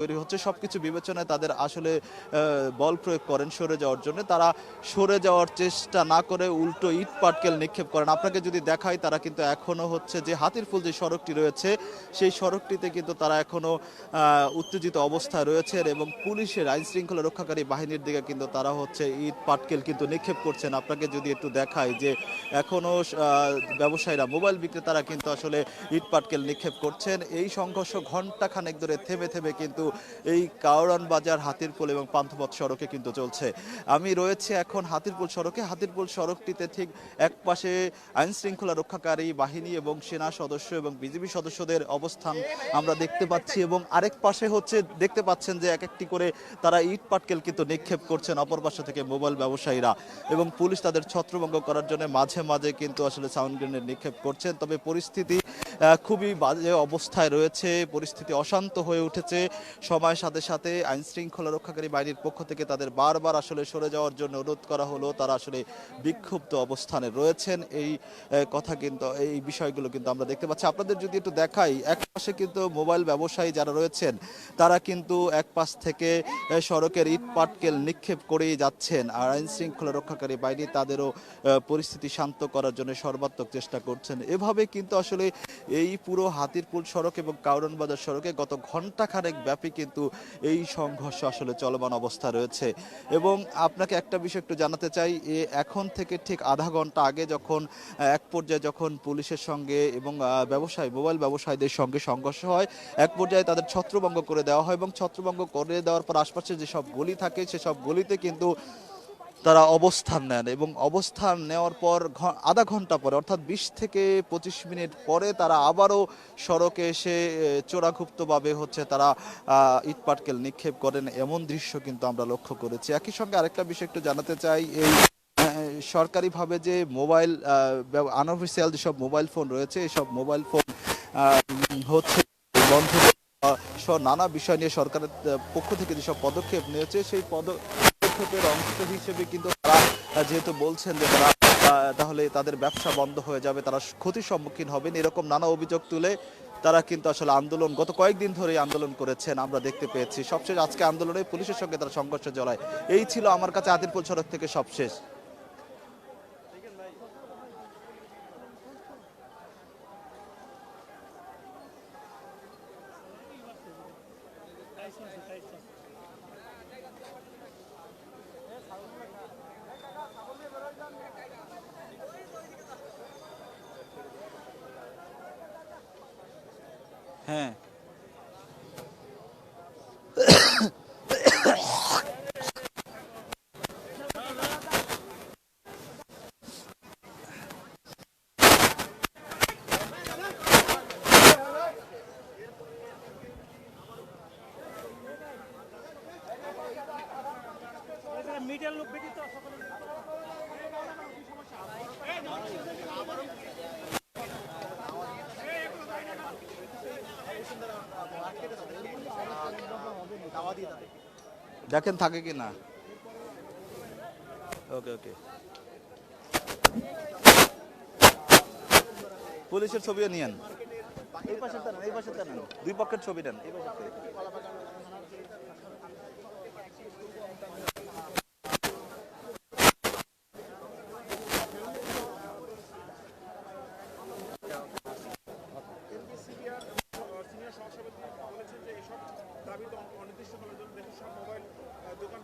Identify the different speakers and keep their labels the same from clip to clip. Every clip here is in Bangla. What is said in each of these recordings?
Speaker 1: তৈরি হচ্ছে। সবকিছু বিবেচনায় তাদের আসলে বল প্রয়োগ করেন সরে যাওয়ার জন্য। তারা সরে যাওয়ার চেষ্টা না করে উল্টো ইট পাটকেল নিক্ষেপ করেন। আপনাকে যদি দেখাই তারা কিন্তু এখনও হচ্ছে যে হাতিরপুল যে সড়কটি রয়েছে সেই সড়কটিতে কিন্তু তারা এখনও আহ, উত্তেজিত অবস্থায় রয়েছেন এবং পুলিশের আইন শৃঙ্খলা রক্ষাকারী বাহিনীর দিকে কিন্তু তারা হচ্ছে ইট পাটকেল কিন্তু নিক্ষেপ করছেন। আপনাকে যদি একটু দেখাই যে এখনও ব্যবসায়ীরা মোবাইল বিক্রেতারা কিন্তু আসলে ইট পাটকেল নিক্ষেপ করছেন। এই সংঘর্ষ ঘণ্টা খানেক ধরে থেমে থেমে কিন্তু এই কাউরান বাজার হাতিরপুল এবং পান্থপথ সড়কে কিন্তু চলছে। আমি রয়েছে এখন হাতিরপুল সড়কে। হাতিরপুল সড়কটিতে ঠিক এক পাশে আইন শৃঙ্খলা রক্ষাকারী বাহিনী এবং সেনা সদস্য এবং বিজেপি সদস্যদের অবস্থান আমরা দেখতে পাচ্ছি এবং আরেক পাশে হচ্ছে দেখতে পাচ্ছেন যে এক একটি করে তারা ইট পাটকেল কিন্তু নিক্ষেপ করছেন অপর পাশে থেকে মোবাইল ব্যবসায়ীরা এবং পুলিশ তাদের ছত্রভঙ্গ করার জন্য মাঝে মাঝে কিন্তু আসলে সাউন্ড গ্রেনেড নিক্ষেপ করছেন। তবে পরিস্থিতি খুবই বাজে অবস্থায় রয়েছে, পরিস্থিতি অশান্ত হয়ে উঠেছে। সময়ের সাথে সাথে আইন শৃঙ্খলা রক্ষাকারী বাহিনীর পক্ষ থেকে তাদের বারবার আসলে সরে যাওয়ার জন্য অনুরোধ করা হলো। তারা আসলে বিক্ষুব্ধ অবস্থানে রয়েছেন। এই কথা কিন্তু, এই বিষয়গুলো কিন্তু আমরা দেখতে পাচ্ছি। আপনাদের যদি একটু দেখাই, এক পাশে কিন্তু মোবাইল ব্যবসায়ী যারা রয়েছেন, তারা কিন্তু এক পাশ থেকে সড়কের ইট পাটকেল নিক্ষেপ করেই যাচ্ছেন। আর আইন শৃঙ্খলা রক্ষাকারী বাহিনী তাদেরও পরিস্থিতি শান্ত করার জন্য সর্বাত্মক চেষ্টা করছেন। এভাবে কিন্তু আসলে এই পুরো হাতিরপুল সড়ক এবং কাউরন বাজার সড়কে গত ঘণ্টা খানেক ব্যাপী কিন্তু এই সংঘর্ষ আসলে চলমান অবস্থা রয়েছে। এবং আপনাকে একটা বিষয় একটু জানাতে চাই এখন থেকে ঠিক আধা ঘণ্টা আগে যখন এক পর্যায়ে যখন পুলিশের সঙ্গে এবং ব্যবসায়ী, মোবাইল ব্যবসায়ীদের সঙ্গে সংঘর্ষ হয়, এক পর্যায়ে তাদের ছত্রভঙ্গ করে দেওয়া হয় এবং ছত্রভঙ্গ করে দেওয়ার পর আশপাশে যেসব গলি থাকে, সেসব গলিতে কিন্তু তারা অবস্থান নেন এবং অবস্থান নেওয়ার পর আধা ঘণ্টা পরে, অর্থাৎ বিশ থেকে পঁচিশ মিনিট পরে তারা আবারও সড়কে এসে চোরাগুপ্তভাবে হচ্ছে তারা ইটপাটকেল নিক্ষেপ করেন। এমন দৃশ্য কিন্তু আমরা লক্ষ্য করেছি। একই সঙ্গে আরেকটা বিষয় একটু জানাতে চাই, এই সরকারিভাবে যে মোবাইল আনঅফিসিয়াল যেসব মোবাইল ফোন রয়েছে এইসব মোবাইল ফোন হচ্ছে বন্ধ নানা বিষয় নিয়ে সরকারের পক্ষ থেকে যেসব পদক্ষেপ নিয়েছে, সেই পদক্ষেপের অংশ হিসেবে কিন্তু তারা যেহেতু বলছেন যে তারা তাহলে তাদের ব্যবসা বন্ধ হয়ে যাবে, তারা ক্ষতির সম্মুখীন হবেন, এরকম নানা অভিযোগ তুলে তারা কিন্তু আসলে আন্দোলন গত কয়েকদিন ধরে আন্দোলন করেছেন, আমরা দেখতে পেয়েছি। সবশেষ আজকে আন্দোলনে পুলিশের সঙ্গে তারা সংঘর্ষ জড়ায় এই ছিল আমার কাছে আদিরপুর সড়ক থেকে সবশেষ। হ্যাঁ দেখেন থাকে কি না? ওকে ওকে পুলিশের ছবিও নিয়েন। দুই পক্ষের ছবি নেন। এই পাশে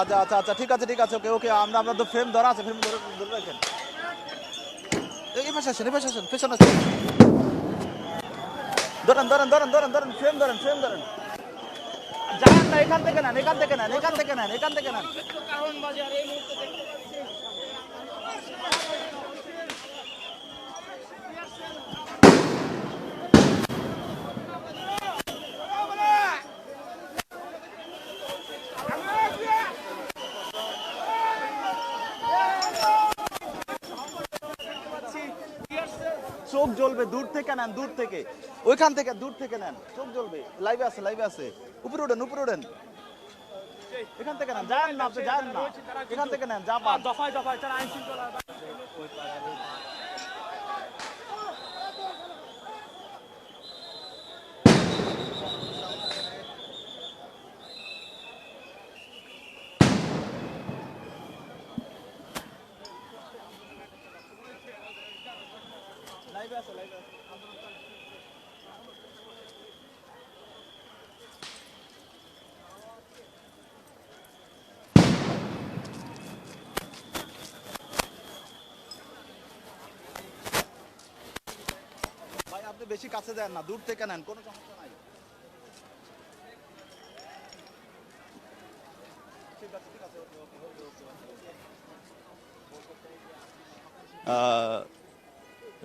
Speaker 1: আচ্ছা আচ্ছা আচ্ছা ঠিক আছে ঠিক আছে, ওকে ওকে, আমরা আমরা তো ফ্রেম ধরা আছে ফ্রেম ধরে ধরে রাখেন। এই পাশে আসেন, এই পাশে আসেন ধরেন ধরেন ধরেন ধরেন ধরেন ফ্রেম ধরেন ফ্রেম ধরেন। যান না, এখান থেকে নেন, এখান থেকে নেন, এখান থেকে নেন, এখান থেকে নেন।
Speaker 2: কারণ বাজার এই মুহূর্তে
Speaker 1: চোখ জ্বলবে, দূর থেকে নেন, দূর থেকে। ওইখান থেকে দূর থেকে নেন, চোখ জ্বলবে। লাইভে আছে লাইভে আছে। উপরে উঠেন উপরে উঠেন। এখান থেকে নেন, যান না যান না। এখান থেকে নেন, যা
Speaker 2: দফায় দফায় আইন শৃঙ্খলা
Speaker 1: লাইভে আছে লাইভে আছে ভাই আপনি বেশি কাছে দেন না, দূর থেকে নেন, কোনো সমস্যা নাই।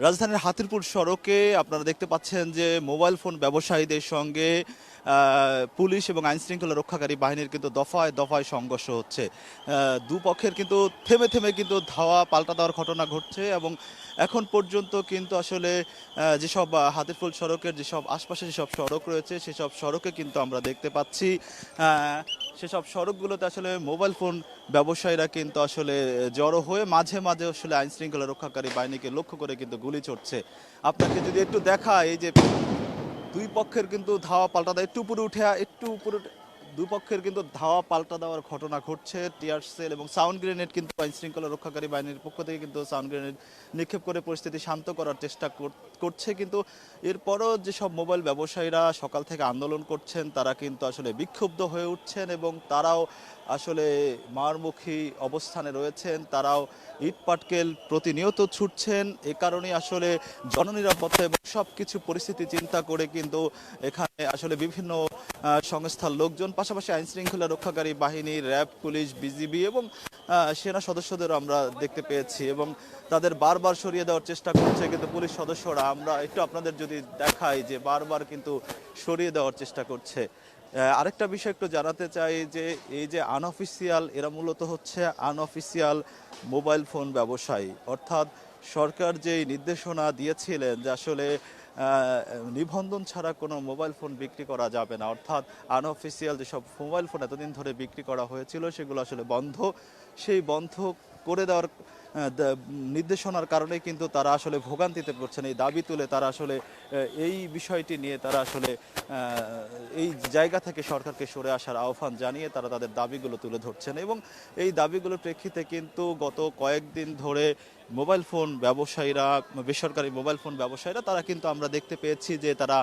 Speaker 1: রাজধানীর হাতিরপুর সড়কে আপনারা দেখতে পাচ্ছেন যে মোবাইল ফোন ব্যবসায়ীদের সঙ্গে পুলিশ এবং আইন শৃঙ্খলা রক্ষাকারী বাহিনীর কিন্তু দফায় দফায় সংঘর্ষ হচ্ছে। দুপক্ষের কিন্তু থেমে থেমে কিন্তু ধাওয়া পাল্টা দেওয়ার ঘটনা ঘটছে এবং এখন পর্যন্ত কিন্তু আসলে যেসব হাতিরপুল সড়কের যেসব আশপাশে যেসব সড়ক রয়েছে, সেসব সড়কে কিন্তু আমরা দেখতে পাচ্ছি। সেসব সড়কগুলোতে আসলে মোবাইল ফোন ব্যবসায়ীরা কিন্তু আসলে জড়ো হয়ে মাঝে মাঝে আসলে আইন শৃঙ্খলা রক্ষাকারী বাহিনীকে লক্ষ্য করে কিন্তু গুলি চড়ছে। আপনাকে যদি একটু দেখা এই যে দুই পক্ষের কিন্তু ধাওয়া পাল্টা দেয়। একটু উপরে উঠে একটু উপরে উঠে- দুই পক্ষের কিন্তু ধাওয়া পাল্টা দেওয়ার ঘটনা ঘটছে। টিয়ার সেল এবং সাউন্ড গ্রেনেড কিন্তু আইন শৃঙ্খলা রক্ষাকারী বাহিনীর পক্ষ থেকে কিন্তু সাউন্ড গ্রেনেড নিক্ষেপ করে পরিস্থিতি শান্ত করার চেষ্টা কর- করছে। কিন্তু এরপরও যেসব মোবাইল ব্যবসায়ীরা সকাল থেকে আন্দোলন করছেন, তারা কিন্তু আসলে বিক্ষুব্ধ হয়ে উঠছেন এবং তারাও আসলে মারমুখী অবস্থানে রয়েছেন। তারাও ইট পাটকেল প্রতিনিয়ত ছুটছেন। এ কারণে আসলে জননিরাপত্তা এবং সব কিছু পরিস্থিতি চিন্তা করে কিন্তু এখানে আসলে বিভিন্ন সংস্থার লোকজন, পাশাপাশি আইন শৃঙ্খলা রক্ষাকারী বাহিনী, র্যাব, পুলিশ, বিজিবি এবং সেনা সদস্যদের আমরা দেখতে পেয়েছি এবং তাদের বারবার সরিয়ে দেওয়ার চেষ্টা করছে, কিন্তু পুলিশ সদস্যরা, আমরা একটু আপনাদের যদি দেখাই যে বারবার কিন্তু সরিয়ে দেওয়ার চেষ্টা করছে। আরেকটা বিষয় একটু জানাতে চাই যে, এই যে আনঅফিসিয়াল এরা মূলত হচ্ছে আনঅফিসিয়াল মোবাইল ফোন ব্যবসায়ী। অর্থাৎ সরকার যে নির্দেশনা দিয়েছিলেন যে আসলে নিবন্ধন ছাড়া কোনো মোবাইল ফোন বিক্রি করা যাবে না। অর্থাৎ আনঅফিসিয়াল যেসব মোবাইল ফোন এতদিন ধরে বিক্রি করা হয়েছিল, সেগুলো আসলে বন্ধ। সেই বন্ধ করে দেওয়ার নির্দেশনার কারণে কিন্তু তারা আসলে ভোগান্তিতে পড়ছেন। এই দাবি তুলে তারা আসলে এই বিষয়টি নিয়ে তারা আসলে এই জায়গা থেকে সরকারকে সরে আসার আহ্বান জানিয়ে তারা তাদের দাবিগুলো তুলে ধরছেন এবং এই দাবিগুলোর প্রেক্ষিতে কিন্তু গত কয়েকদিন ধরে মোবাইল ফোন ব্যবসায়ীরা, বেসরকারি মোবাইল ফোন ব্যবসায়ীরা, তারা কিন্তু আমরা দেখতে পেয়েছি যে তারা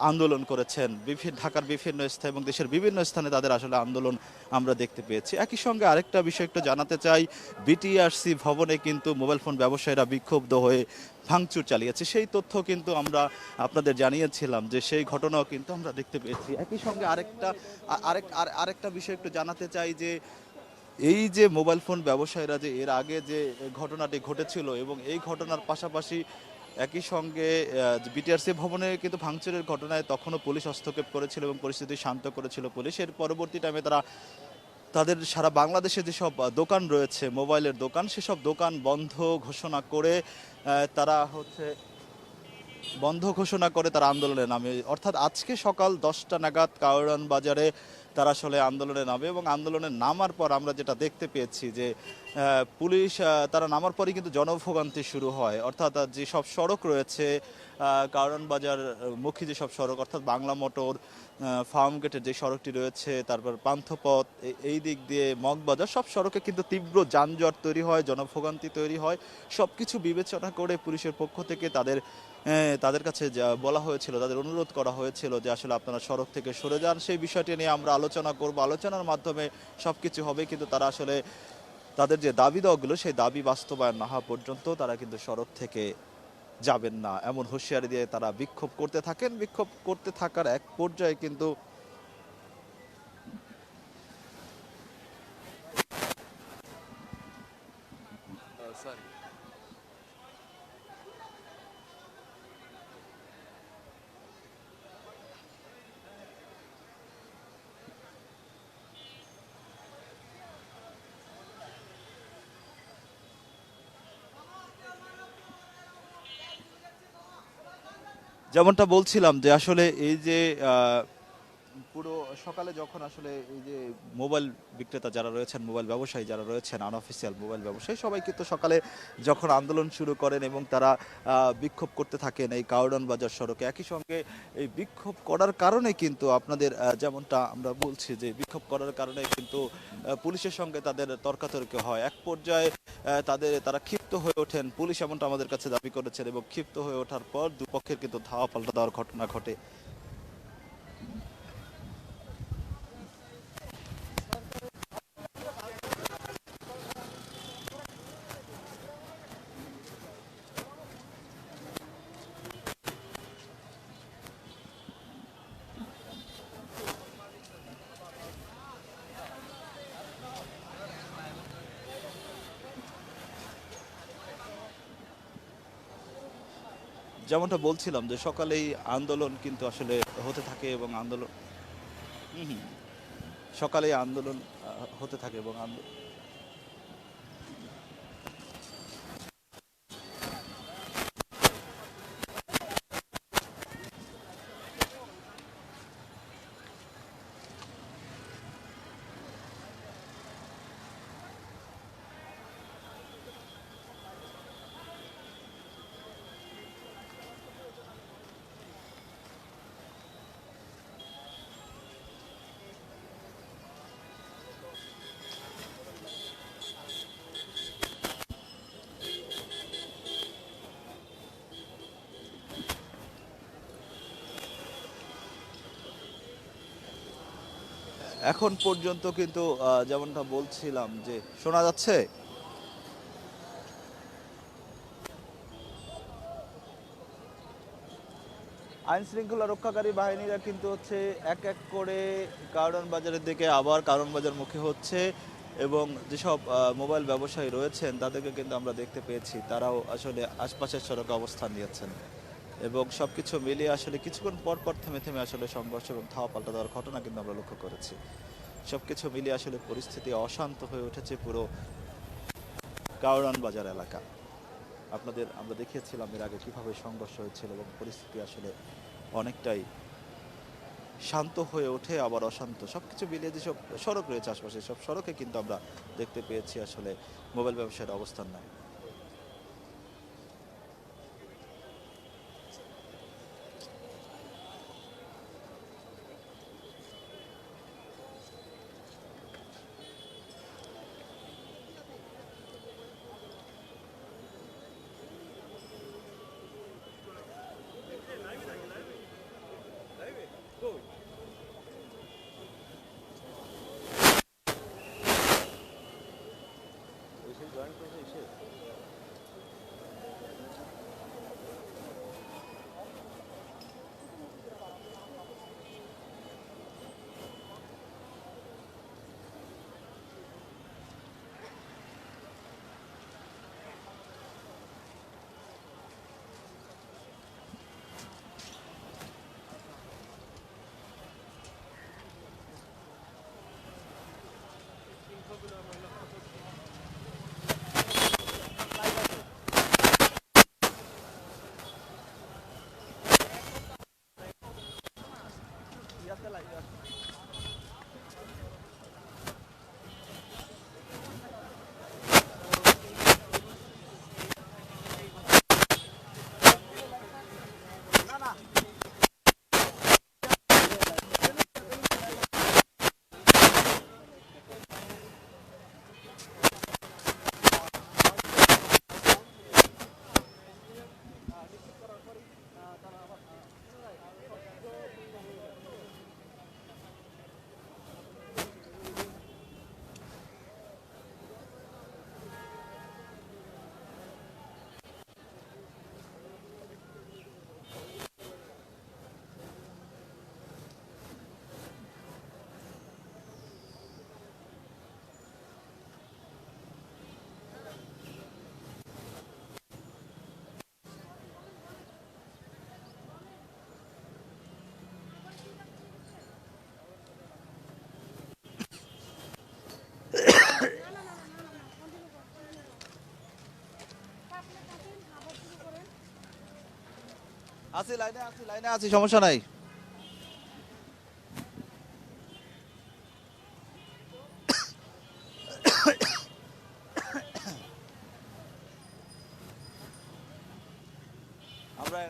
Speaker 1: আন্দোলন করেছেন। বিভিন্ন ঢাকার বিভিন্ন স্থানে এবং দেশের বিভিন্ন স্থানে তাদের আসলে আন্দোলন আমরা দেখতে পেয়েছি। একই সঙ্গে আরেকটা বিষয় একটু জানাতে চাই বিটিআরসি ভবনে কিন্তু মোবাইল ফোন ব্যবসায়ীরা বিক্ষুব্ধ হয়ে ভাঙচুর চালিয়েছে। সেই তথ্য কিন্তু আমরা আপনাদের জানিয়েছিলাম যে সেই ঘটনাও কিন্তু আমরা দেখতে পেয়েছি। একই সঙ্গে আরেকটা আরেক আর- আরেকটা বিষয় একটু জানাতে চাই যে এই যে মোবাইল ফোন ব্যবসায়ীরা যে এর আগে যে ঘটনাটি ঘটেছিল এবং এই ঘটনার পাশাপাশি একই সঙ্গে বিটিআরসি ভবনে কিন্তু ভাঙচুরের ঘটনায় তখনও পুলিশ হস্তক্ষেপ করেছিল এবং পরিস্থিতি শান্ত করেছিল পুলিশ। এর পরবর্তী টাইমে তারা তাদের সারা বাংলাদেশে যেসব দোকান রয়েছে, মোবাইলের দোকান, সেসব দোকান বন্ধ ঘোষণা করে তারা হচ্ছে বন্ধ ঘোষণা করে তারা আন্দোলনে নামে। অর্থাৎ আজকে সকাল দশটা নাগাদ কাউরান বাজারে তারা আসলে আন্দোলনে নামে এবং আন্দোলনে নামার পর আমরা যেটা দেখতে পেয়েছি যে পুলিশ তারা নামার পরই কিন্তু জনভোগান্তি শুরু হয়। অর্থাৎ যেসব সড়ক রয়েছে কারণ বাজার মুখী যেসব সড়ক, অর্থাৎ বাংলা মোটর ফার্ম গেটের যে সড়কটি রয়েছে, তারপর পান্থপথ এই দিক দিয়ে মগবাজার সব সড়কে কিন্তু তীব্র যানজট তৈরি হয়, জনভোগান্তি তৈরি হয়। সব কিছু বিবেচনা করে পুলিশের পক্ষ থেকে তাদের হ্যাঁ, তাদের কাছে বলা হয়েছিল, তাদের অনুরোধ করা হয়েছিল যে আসলে আপনারা সড়ক থেকে সরে যান। সেই বিষয়টি নিয়ে আমরা আলোচনা করব। আলোচনার মাধ্যমে সব কিছু হবে, কিন্তু তারা আসলে তাদের যে দাবি দেওয়াগুলো সেই দাবি বাস্তবায়ন না হওয়া পর্যন্ত তারা কিন্তু সড়ক থেকে যাবেন না। এমন হুঁশিয়ারি দিয়ে তারা বিক্ষোভ করতে থাকেন। বিক্ষোভ করতে থাকার এক পর্যায়ে কিন্তু sorry. যেমনটা বলছিলাম যে আসলে এই যে পুরো সকালে যখন আসলে এই যে মোবাইল বিক্রেতা যারা রয়েছেন, মোবাইল ব্যবসায়ী যারা রয়েছেন আনঅফিসিয়াল মোবাইল ব্যবসায়ী, সবাই কিন্তু সকালে যখন আন্দোলন শুরু করেন এবং তারা বিক্ষোভ করতে থাকেন এই কাউডন বাজার সড়কে, একই সঙ্গে এই বিক্ষোভ করার কারণে কিন্তু আপনাদের যেমনটা আমরা বলছি যে বিক্ষোভ করার কারণে কিন্তু পুলিশের সঙ্গে তাদের তর্কাতর্কি হয়। এক পর্যায়ে তাদের, তারা ক্ষিপ্ত হয়ে ওঠেন। পুলিশ এমনটা আমাদের কাছে দাবি করেছেন এবং ক্ষিপ্ত হয়ে ওঠার পর দুপক্ষের কিন্তু ধাওয়া পাল্টা দেওয়ার ঘটনা ঘটে। যেমনটা বলছিলাম যে সকালেই আন্দোলন কিন্তু আসলে হতে থাকে এবং আন্দোলন। সকালেই আন্দোলন হতে থাকে এবং আন্দোলন এখন পর্যন্ত কিন্তু যেমনটা বলছিলাম যে শোনা যাচ্ছে। আইন শৃঙ্খলা রক্ষাকারী বাহিনীরা কিন্তু হচ্ছে এক এক করে কারণ বাজারের দিকে আবার কারণ বাজার মুখে হচ্ছে এবং যেসব মোবাইল ব্যবসায়ী রয়েছেন তাদেরকে কিন্তু আমরা দেখতে পেয়েছি। তারাও আসলে আশপাশের সড়কে অবস্থান নিয়েছেন। এবং সবকিছু মিলিয়ে আসলে কিছুক্ষণ পর পর থেমে থেমে আসলে সংঘর্ষ এবং ধাওয়া পাল্টা দেওয়ার ঘটনা কিন্তু আমরা লক্ষ্য করেছি। সবকিছু মিলিয়ে আসলে পরিস্থিতি অশান্ত হয়ে উঠেছে পুরো কাউরান বাজার এলাকা। আপনাদের, আমরা দেখিয়েছিলাম এর আগে কীভাবে সংঘর্ষ হয়েছিল এবং পরিস্থিতি আসলে অনেকটাই শান্ত হয়ে ওঠে, আবার অশান্ত। সব কিছু মিলিয়ে যেসব সড়ক রয়েছে আশপাশে, সব সড়কে কিন্তু আমরা দেখতে পেয়েছি আসলে মোবাইল ব্যবসায়ের অবস্থান নাই। আছি লাইনে আছি লাইনে আছি সমস্যা নাই আমরা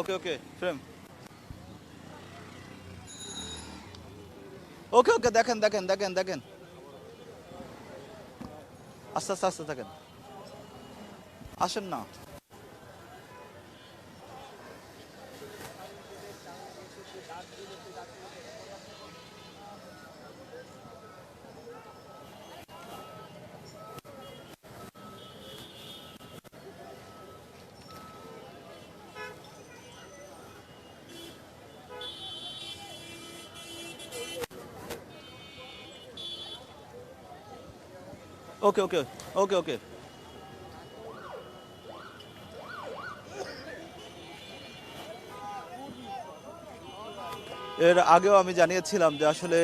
Speaker 1: ওকে ওকে ফ্রেম ওকে ওকে দেখেন দেখেন দেখেন দেখেন। আস্তে আস্তে আস্তে থাকেন আসেন না। ওকে ওকে ওকে ওকে এর আগেও আমি জানিয়েছিলাম যে আসলে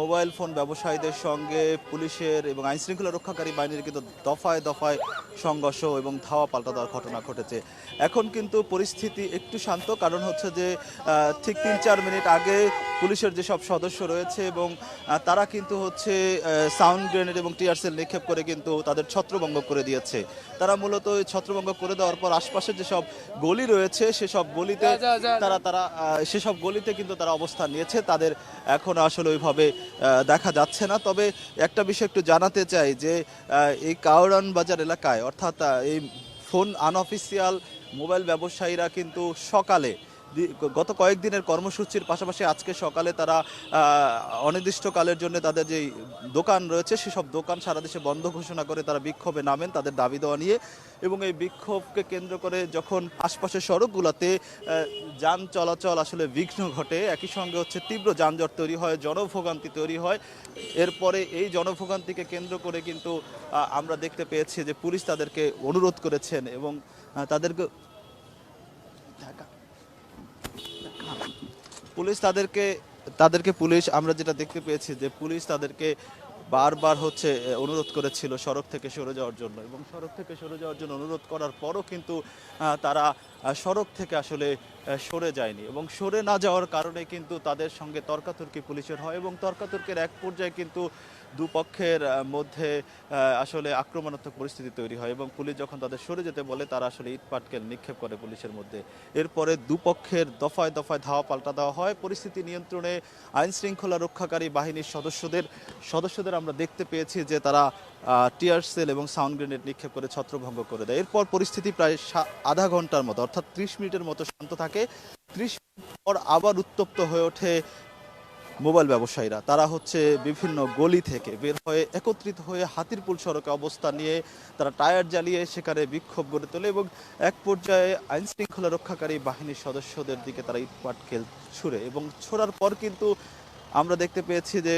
Speaker 1: মোবাইল ফোন ব্যবসায়ীদের সঙ্গে পুলিশের এবং আইন শৃঙ্খলা রক্ষাকারী বাহিনীর কিন্তু দফায় দফায় সংঘর্ষ এবং ধাওয়া পাল্টা দেওয়ার ঘটনা ঘটেছে। এখন কিন্তু পরিস্থিতি একটু শান্ত, কারণ হচ্ছে যে ঠিক তিন চার মিনিট আগে পুলিশের যেসব সদস্য রয়েছে এবং তারা কিন্তু হচ্ছে সাউন্ড গ্রেনেড এবং টিয়ারসেল নিক্ষেপ করে কিন্তু তাদের ছত্রভঙ্গ করে দিয়েছে। তারা মূলত ওই ছত্রভঙ্গ করে দেওয়ার পর আশপাশের যেসব গলি রয়েছে সেসব গলিতে তারা তারা সেসব গলিতে কিন্তু তারা অবস্থান নিয়েছে। তাদের এখন আসলে ওইভাবে দেখা যাচ্ছে না। তবে একটা বিষয় একটু জানাতে চাই যে এই কাউরান বাজার এলাকায় অর্থাৎ এই ফোন আনঅফিসিয়াল মোবাইল ব্যবসায়ীরা কিন্তু সকালে গত কয়েকদিনের কর্মসূচির পাশাপাশি আজকে সকালে তারা অনির্দিষ্টকালের জন্য তাদের যে দোকান রয়েছে, সেসব দোকান সারা দেশে বন্ধ ঘোষণা করে তারা বিক্ষোভে নামেন তাদের দাবি দেওয়া নিয়ে। এবং এই বিক্ষোভকে কেন্দ্র করে যখন আশপাশের সড়কগুলোতে যান চলাচল আসলে বিঘ্ন ঘটে, একই সঙ্গে হচ্ছে তীব্র যানজট তৈরি হয়, জনভোগান্তি তৈরি হয়। এরপরে এই জনভোগান্তিকে কেন্দ্র করে কিন্তু আমরা দেখতে পেয়েছি যে পুলিশ তাদেরকে অনুরোধ করেছেন এবং তাদেরকে তাদেরকে পুলিশ তাদেরকে তাদেরকে পুলিশ, আমরা যেটা দেখতে পেয়েছি যে পুলিশ তাদেরকে বারবার হচ্ছে অনুরোধ করেছিল সড়ক থেকে সরে যাওয়ার জন্য এবং সড়ক থেকে সরে যাওয়ার জন্য অনুরোধ করার পরও কিন্তু তারা সড়ক থেকে আসলে সরে যায়নি এবং সরে না যাওয়ার কারণে কিন্তু তাদের সঙ্গে তর্কাতর্কি পুলিশের হয় এবং তর্কাতর্কির এক পর্যায়ে কিন্তু দুপক্ষের মধ্যে আসলে আক্রমণাত্মক পরিস্থিতি তৈরি হয় এবং পুলিশ যখন তাদের সরে যেতে বলে, তারা আসলে ইট পাটকেল নিক্ষেপ করে পুলিশের মধ্যে। এরপরে দুপক্ষের দফায় দফায় ধাওয়া পাল্টা দেওয়া হয়। পরিস্থিতি নিয়ন্ত্রণে আইন শৃঙ্খলা রক্ষাকারী বাহিনীর সদস্যদের সদস্যদের আমরা দেখতে পেয়েছি যে তারা টিয়ার সেল এবং সাউন্ড গ্রেনেড নিক্ষেপ করে ছত্রভঙ্গ করে দেয়। এরপর পরিস্থিতি প্রায় আধা ঘণ্টার মতো ত্রিশ মিনিটের মতো শান্ত থাকে। ত্রিশ মিনিট পর আবার উত্তপ্ত হয়ে ওঠে মোবাইল ব্যবসায়ীরা। তারা হচ্ছে বিভিন্ন গলি থেকে বের হয়ে একত্রিত হয়ে হাতিরপুল সড়কে অবস্থান নিয়ে তারা টায়ার জ্বালিয়ে সেখানে বিক্ষোভ গড়ে তোলে এবং এক পর্যায়ে আইন শৃঙ্খলা রক্ষাকারী বাহিনীর সদস্যদের দিকে তারা ইটপাট খেল ছুড়ে এবং ছোড়ার পর কিন্তু আমরা দেখতে পেয়েছি যে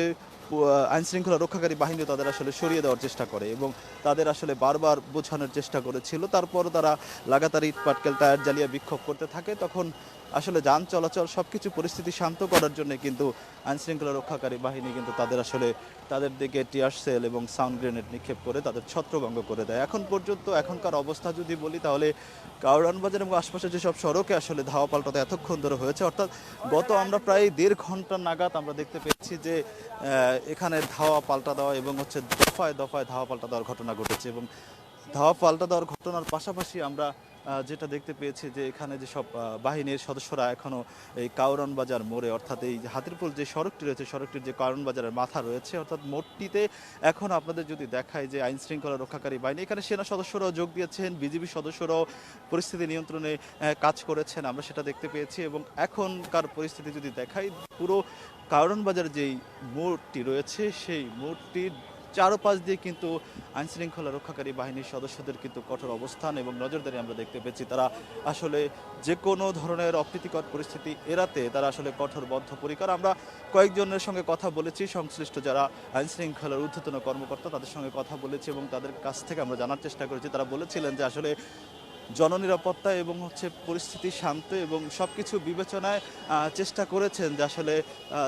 Speaker 1: পু- আইন শৃঙ্খলা রক্ষাকারী বাহিনী তাদের আসলে সরিয়ে দেওয়ার চেষ্টা করে এবং তাদের আসলে বারবার বোঝানোর চেষ্টা করেছিল। তারপরও তারা লাগাতার ইট পাটকেল টায়ার জ্বালিয়ে বিক্ষোভ করতে থাকে। তখন আসলে যান চলাচল সব কিছু পরিস্থিতি শান্ত করার জন্য কিন্তু আইনশৃঙ্খলা রক্ষাকারী বাহিনী কিন্তু তাদের আসলে তাদের দিকে টিয়ার সেল এবং সাউন্ড গ্রেনেড নিক্ষেপ করে তাদের ছত্রভঙ্গ করে দেয়। এখন পর্যন্ত এখনকার অবস্থা যদি বলি তাহলে কাউরান বাজার এবং আশপাশে যেসব সড়কে আসলে ধাওয়া পাল্টাতে এতক্ষণ ধরে হয়েছে, অর্থাৎ গত আমরা প্রায় দেড় ঘণ্টা নাগাদ আমরা দেখতে পেয়েছি যে এখানে ধাওয়া পাল্টা দেওয়া এবং হচ্ছে দফায় দফায় ধাওয়া পাল্টা দেওয়ার ঘটনা ঘটেছে এবং ধাওয়া পাল্টা দেওয়ার ঘটনার পাশাপাশি আমরা যেটা দেখতে পেয়েছি যে এখানে যেসব আহ, বাহিনীর সদস্যরা এখনও এই কাউরন বাজার মোড়ে অর্থাৎ এই যে হাতিরপুল যে সড়কটি রয়েছে সড়কটির যে কাউরন বাজারের মাথা রয়েছে অর্থাৎ মোড়টিতে এখন আপনাদের যদি দেখায় যে আইন শৃঙ্খলা রক্ষাকারী বাহিনী এখানে সেনা সদস্যরাও যোগ দিয়েছেন বিজিবি সদস্যরাও পরিস্থিতি নিয়ন্ত্রণে কাজ করেছেন আমরা সেটা দেখতে পেয়েছি এবং এখনকার পরিস্থিতি যদি দেখাই পুরো কারণ বাজার যেই মোড়টি রয়েছে সেই মোড়টির চারপাশ দিয়ে কিন্তু আইনশৃঙ্খলা রক্ষাকারী বাহিনীর সদস্যদের কিন্তু কঠোর অবস্থান এবং নজরদারি আমরা দেখতে পেয়েছি। তারা আসলে যে কোনো ধরনের অপ্রীতিকর পরিস্থিতি এড়াতে তারা আসলে কঠোর বদ্ধপরিকর। আমরা কয়েকজনের সঙ্গে কথা বলেছি, সংশ্লিষ্ট যারা আইনশৃঙ্খলার ঊর্ধ্বতন কর্মকর্তা তাদের সঙ্গে কথা বলেছি এবং তাদের কাছ থেকে আমরা জানার চেষ্টা করেছি। তারা বলেছিলেন যে আসলে জননিরাপত্তা এবং হচ্ছে পরিস্থিতি শান্ত এবং সব কিছু বিবেচনায় চেষ্টা করেছেন যে আসলে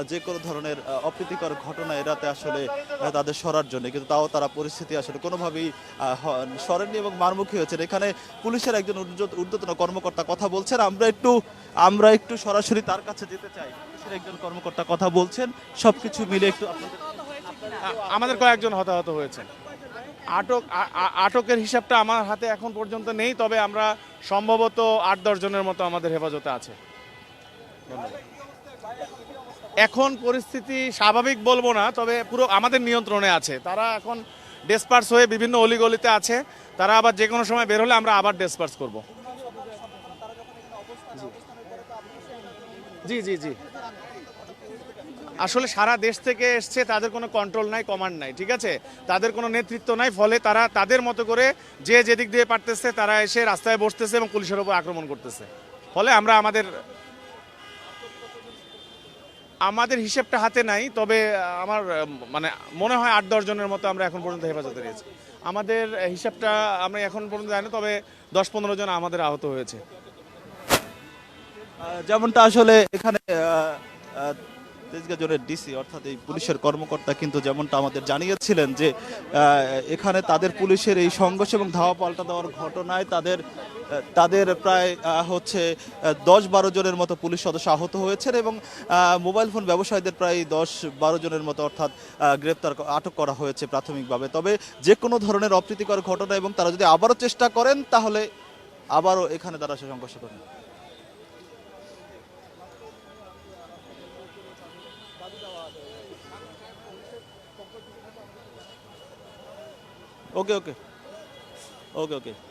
Speaker 1: যে কোনো ধরনের অপ্রীতিকর ঘটনা এড়াতে আসলে তাদের সরার জন্য। কিন্তু তাও তারা পরিস্থিতি আসলে কোনোভাবেই সরেননি এবং মারমুখী হয়েছেন। এখানে পুলিশের একজন ঊর্ধ্ব- ঊর্ধ্বতন কর্মকর্তা কথা বলছেন। আমরা একটু আমরা একটু সরাসরি তার কাছে যেতে চাই। পুলিশের একজন কর্মকর্তা কথা বলছেন। সবকিছু মিলে একটু
Speaker 3: আমাদের কয়েকজন হতাহত হয়েছে আটক আটকের হিসাবটা আমার হাতে এখন পর্যন্ত নেই, তবে আমরা সম্ভবত আট, দশ জনের মতো আমাদের হেফাজতে আছে। এখন পরিস্থিতি স্বাভাবিক বলব না, তবে পুরো আমাদের নিয়ন্ত্রণে আছে। তারা এখন ডেসপার্স হয়ে বিভিন্ন অলিগলিতে আছে। তারা আবার যে কোনো সময় বের হলে আমরা আবার ডেসপার্স করব। জি জি জি। আসলে সারা দেশ থেকে এসছে, তাদের কোনো কন্ট্রোল নাই কমান্ড নাই, ঠিক আছে? তাদের কোনো নেতৃত্ব নাই, ফলে তারা তাদের মতো করে যে যেদিক দিয়ে পারতেছে, তারা এসে রাস্তায় বসতেছে এবং পুলিশের উপর আক্রমণ করতেছে। ফলে আমরা আমাদের আমাদের হিসেবটা হাতে নাই, তবে আমার মানে মনে হয় আট, দশ জনের মতো আমরা এখন পর্যন্ত হেফাজতে রয়েছি। আমাদের হিসাবটা আমরা এখন পর্যন্ত জানি তবে দশ, পনেরো জন আমাদের আহত হয়েছে।
Speaker 1: যেমনটা আসলে এখানে তেজগাঁ জোনের ডিসি, অর্থাৎ এই পুলিশের কর্মকর্তা কিন্তু যেমনটা আমাদের জানিয়েছিলেন যে এখানে তাদের পুলিশের এই সংঘর্ষ এবং ধাওয়া পাল্টা দেওয়ার ঘটনায় তাদের তাদের প্রায় হচ্ছে দশ বারো জনের মতো পুলিশ সদস্য আহত হয়েছেন এবং মোবাইল ফোন ব্যবসায়ীদের প্রায় দশ বারো জনের মতো, অর্থাৎ গ্রেপ্তার আটক করা হয়েছে প্রাথমিকভাবে। তবে যে কোনো ধরনের অপ্রীতিকর ঘটনা এবং তারা যদি আবারও চেষ্টা করেন, তাহলে আবারও এখানে তারা সে সংঘর্ষ করেন ওকে ওকে ওকে ওকে